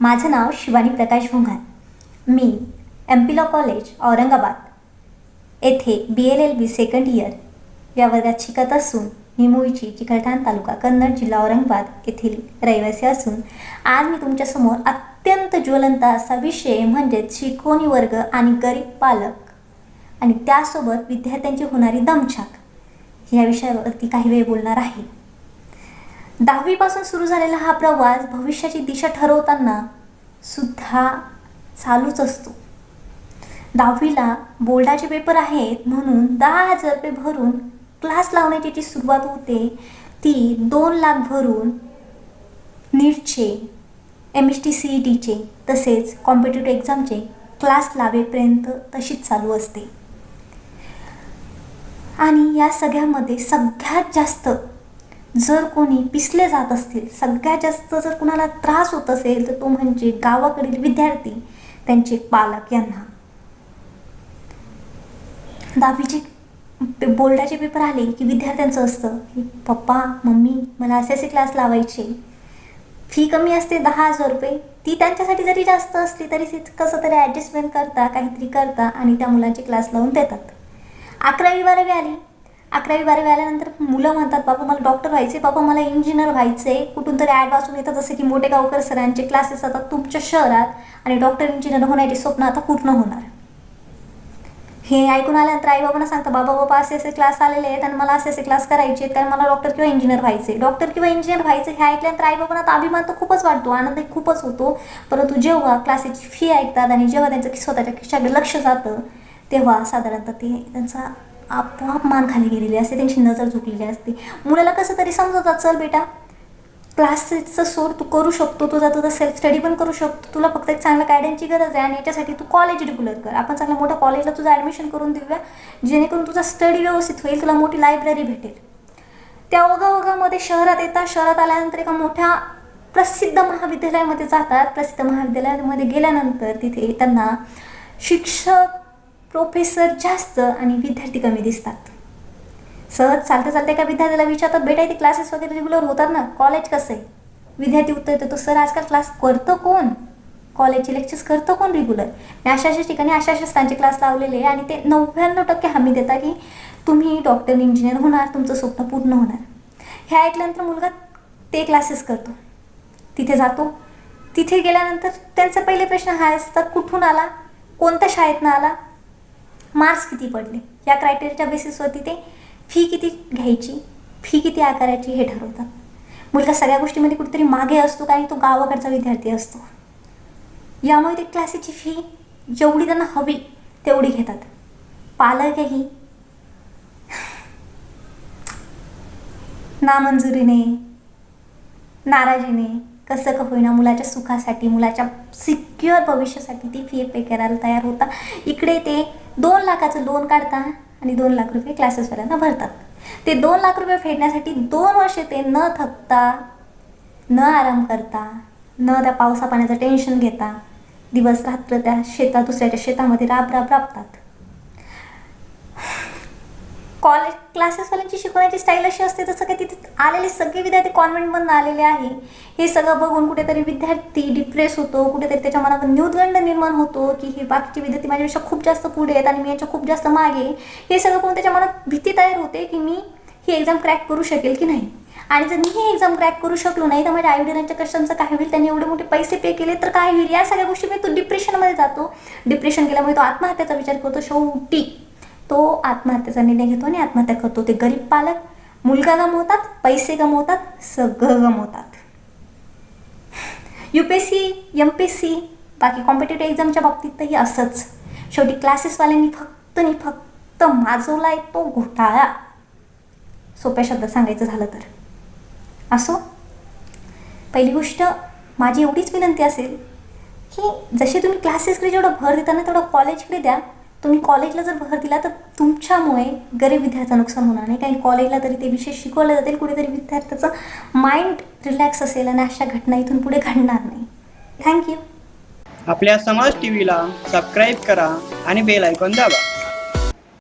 माझं नाव शिवानी प्रकाश भोंगार. मी M P law college Aurangabad. येथे B L L B second year या वर्गात शिकत असून मी मुळची चिकलठाण तालुका कन्नड जिल्हा औरंगाबाद येथील रहिवासी असून आज मी तुमच्यासमोर अत्यंत ज्वलंत असा विषय म्हणजेच शिकवणी वर्ग आणि गरीब पालक आणि त्यासोबत विद्यार्थ्यांची होणारी दमछाक. या विषयावरती काही वेळ बोलणार आहे. दहावीपासून सुरू झालेला हा प्रवास भविष्याची दिशा ठरवताना सुद्धा चालूच असतो. दहावीला बोर्डाचे पेपर आहेत म्हणून दहा हजार रुपये भरून क्लास लावण्याची जी सुरुवात होते ती दोन लाख भरून नीटचे M S T C E टीचे तसेच कॉम्पिटेटिव्ह एक्झामचे क्लास लावेपर्यंत तशीच चालू असते. आणि या सगळ्यामध्ये सगळ्यात जास्त जर कोणी पिसले जात असतील सगळ्यात जास्त जर कुणाला त्रास होत असेल तर तो म्हणजे गावाकडील विद्यार्थी त्यांचे पालक यांना. दहावीचे पे- बोर्डाचे पेपर आले की विद्यार्थ्यांचं असतं की पप्पा मम्मी मला असे असे क्लास लावायचे. फी कमी असते दहा हजार रुपये. ती त्यांच्यासाठी जरी जास्त असली तरी कसं तरी ॲडजस्टमेंट करता काहीतरी करता आणि त्या मुलांचे क्लास लावून देतात. अकरावी बारावी आली. अकरावी बारावी आल्यानंतर मुलं म्हणतात बाबा मला डॉक्टर व्हायचे बाबा मला इंजिनियर व्हायचे कुठून तरी ॲड वाचून येतात जसं की मोठे गावकर सरांचे क्लासेस आता तुमच्या शहरात आणि डॉक्टर इंजिनियर होण्याचे स्वप्न आता पूर्ण होणार. हे ऐकून आल्यानंतर आईबाबांना सांगता बाबा बाबा असे असे क्लास आलेले आहेत आणि मला असे असे क्लास करायचे आहेत कारण मला डॉक्टर किंवा इंजिनियर व्हायचे डॉक्टर किंवा इंजिनियर व्हायचे हे ऐकल्यानंतर आईबाबांना तर अभिमान तर खूपच वाटतो आनंद खूपच होतो. परंतु जेव्हा क्लासेसची फी ऐकतात आणि जेव्हा त्यांचं स्वतःच्या खिशाकडे लक्ष जातं तेव्हा साधारणतः ते त्यांचा आपोआप मान खाली गेलेली असते त्यांची नजर झुकलेली असते. मुलाला कसं तरी समजवतात चल बेटा क्लासेसचं सोड तू करू शकतो तुझा तुझा सेल्फ स्टडी पण करू शकतो. तुला फक्त एक चांगल्या गायडन्सची गरज आहे आणि याच्यासाठी तू कॉलेज रेग्युलर कर. आपण चांगल्या मोठ्या कॉलेजला तुझं ॲडमिशन करून देऊया जेणेकरून तुझा स्टडी व्यवस्थित होईल तुला मोठी लायब्ररी भेटेल. त्या ओघाओघामध्ये शहरात येतात. शहरात आल्यानंतर एका मोठ्या प्रसिद्ध महाविद्यालयामध्ये जातात. प्रसिद्ध महाविद्यालयामध्ये गेल्यानंतर तिथे त्यांना शिक्षक प्रोफेसर जास्त आणि विद्यार्थी कमी दिसतात. सहज चालता चालता एका विद्यार्थ्याला विचारतात बेटा इथे क्लासेस वगैरे रेग्युलर होतात ना? कॉलेज कसं? आहे विद्यार्थी उत्तर देतो सर आजकाल क्लास करतं कोण? कॉलेजचे लेक्चर्स करतं कोण रेग्युलर मी अशा अशा ठिकाणी अशा अशा स्थानचे क्लास लावलेले आहे आणि ते नव्याण्णव टक्के हमी देतात की तुम्ही डॉक्टर इंजिनियर होणार तुमचं स्वप्न पूर्ण होणार. हे ऐकल्यानंतर मुलगा ते क्लासेस करतो. तिथे जातो. तिथे गेल्यानंतर त्यांचा पहिले प्रश्न हा असतात कुठून आला? कोणत्या शाळेतनं आला? मार्क्स किती पडले? या क्रायटेरियाच्या बेसिसवरती ते फी किती घ्यायची? फी किती आकारायची हे ठरवतात. मुलगा सगळ्या गोष्टीमध्ये कुठेतरी मागे असतो कारण तो गावाकडचा विद्यार्थी असतो. यामुळे ते क्लासेसची फी जेवढी त्यांना हवी तेवढी घेतात. पालकही नामंजुरीने नाराजीने कसं का होईना मुलाच्या सुखासाठी मुलाच्या सिक्युअर भविष्यासाठी ती फी पे करायला तयार होता इकडे ते दोन लाखाचं लोन काढता आणि दोन लाख रुपये क्लासेसवाल्यांना भरतात. ते दोन लाख रुपये फेडण्यासाठी दोन वर्षे ते न थकता न आराम करता न त्या पावसा पाण्याचं टेन्शन घेता दिवस रात्र त्या शेतात दुसऱ्याच्या शेतामध्ये राब राब राबतात. कॉलेज क्लासेसवाल्यांची शिकवण्याची स्टाईल अशी असते तसं काही तिथे आलेले सगळे विद्यार्थी कॉन्व्हेंटमधून आलेले आहे. हे सगळं बघून कुठेतरी विद्यार्थी डिप्रेस होतो कुठेतरी त्याच्या मनात न्यूदगंड निर्माण होतो की हे बाकीचे विद्यार्थी माझ्यापेक्षा खूप जास्त पुढे आहेत आणि मी याच्या खूप जास्त मागे हे सगळं पाहून त्याच्या मनात भीती तयार होते की मी ही एक्झाम क्रॅक करू शकेल की नाही. आणि जर मी ही एक्झाम क्रॅक करू शकलो नाही तर माझ्या आईवडिलांच्या कष्टांचं काय होईल? त्यांनी एवढे मोठे पैसे पे केले तर काय होईल? या सगळ्या गोष्टीमुळे तो डिप्रेशनमध्ये जातो. डिप्रेशन केल्यामुळे तो आत्महत्याचा विचार करतो शेवटी. तो आत्महत्येचा निर्णय घेतो आणि आत्महत्या करतो. ते गरीब पालक मुलगा गमवतात पैसे गमवतात सगळं गमवतात. U P S C M P S C बाकी कॉम्पिटेटिव्ह एक्झामच्या बाबतीतही असंच. शेवटी क्लासेसवाल्यांनी फक्त आणि फक्त माजवला आहे तो घोटाळा. सोप्या शब्दात सांगायचं झालं तर. असो पहिली गोष्ट माझी एवढीच विनंती असेल की जसे तुम्ही क्लासेसकडे जेवढं भर देताना तेवढं कॉलेजकडे द्या तुम्ही कॉलेजला जर भर दिला तर तुमच्यामुळे गरीब विद्यार्थ्याचं नुकसान होणार नाही. कारण कॉलेजला तरी ते विषय शिकवले जातील. कुठेतरी विद्यार्थ्याचं माइंड रिलॅक्स असेल आणि अशा घटना इथून पुढे घडणार नाही. थँक्यू आपल्या समाज टीव्हीला सबस्क्राईब करा आणि बेल ऐकून दाबा.